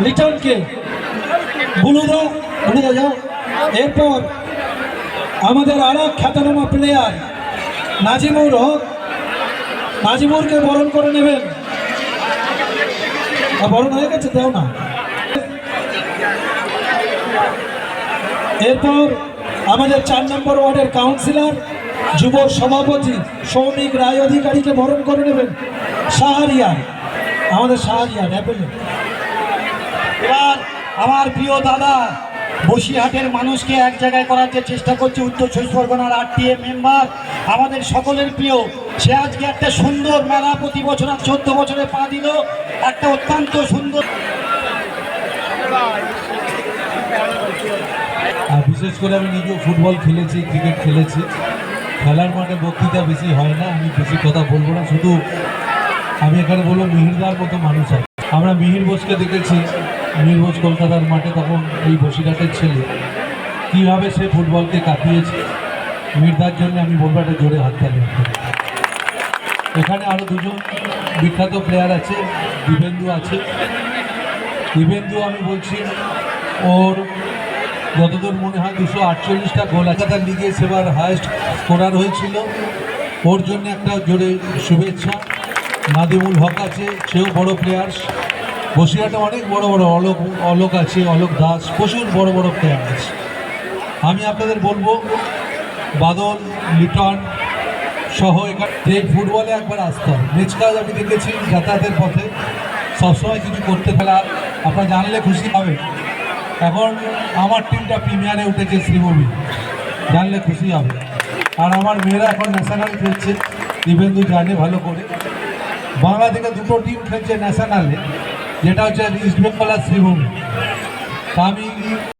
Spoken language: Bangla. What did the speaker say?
লিটনকে। বুলুদা বুলুদা যাও। এরপর আমাদের আর খ্যাতনামা প্লেয়ার নাজিমুর হক নাজিমুরকে বরণ করে নেবেন। বরণ হয়ে গেছে, দেও না। এরপর আমাদের চার নম্বর ওয়ার্ডের কাউন্সিলর যুব সভাপতি সৌমিক রায় অধিকারীকে বরণ করে নেবেন। সাহারিয়ার আমাদের অ্যাপেলে এবার আমার প্রিয় দাদা বসিরহাটের মানুষকে এক জায়গায় করার যে চেষ্টা করছে উত্তর চব্বিশ পরগনার আরটিএ মেম্বার, আমাদের সকলের প্রিয়, সে আজকে একটা সুন্দর মেলা প্রতি বছর আর চোদ্দ বছরে পা দিল, একটা অত্যন্ত সুন্দর আর বিশেষ করে আমি নিজেও ফুটবল খেলেছি, ক্রিকেট খেলেছি। খেলার মাঠে বক্তৃতা বেশি হয় না, আমি বেশি কথা বলব না, শুধু আমি এখানে বলব মিহিরদার মতো মানুষ আমরা মিহির বোসকে দেখেছি বোস কলকাতার মাঠে তখন এই বসিরহাটের ছেলে। কীভাবে সে ফুটবলকে কাঁপিয়েছে? মিহিরদার জন্য আমি বলব জোরে হাততালি আপনাদের। এখানে আরও দুজন বিখ্যাত প্লেয়ার আছে দিবেন্দু আছে। দিবেন্দু আমি বলছি, ওর যতদূর মনে হয় দুশো আটচল্লিশটা গোল একাধার লিগে সেবার হায়েস্ট স্কোরার হয়েছিল। ওর জন্য একটা জোরে শুভেচ্ছা। নাদিমুল হক আছে, সেও বড় প্লেয়ার বসিরহাটে অনেক বড় বড় অলোক অলোক আছে, অলোক দাস, প্রচুর বড় বড় প্লেয়ার আছে। আমি আপনাদের বলব, বাদল, লিটন সহ এখানে যে ফুটবলে একবার আসতে হবে। ম্যাচ কাজ আমি দেখেছি যাতায়াতের পথে। সবসময় কিছু করতে ফেলা আপনারা জানলে খুশি হবে এখন আমার টিমটা প্রিমিয়ারে উঠেছে শ্রীভূমি। জানলে খুশি হবে আর আমার মেয়েরা এখন ন্যাশনাল খেলছে। দিবেন্দু জানে ভালো করে। বাংলা থেকে দুটো টিম খেলছে ন্যাশনালে যেটা হচ্ছে ইস্ট বেঙ্গল আর শ্রীভূমি আমি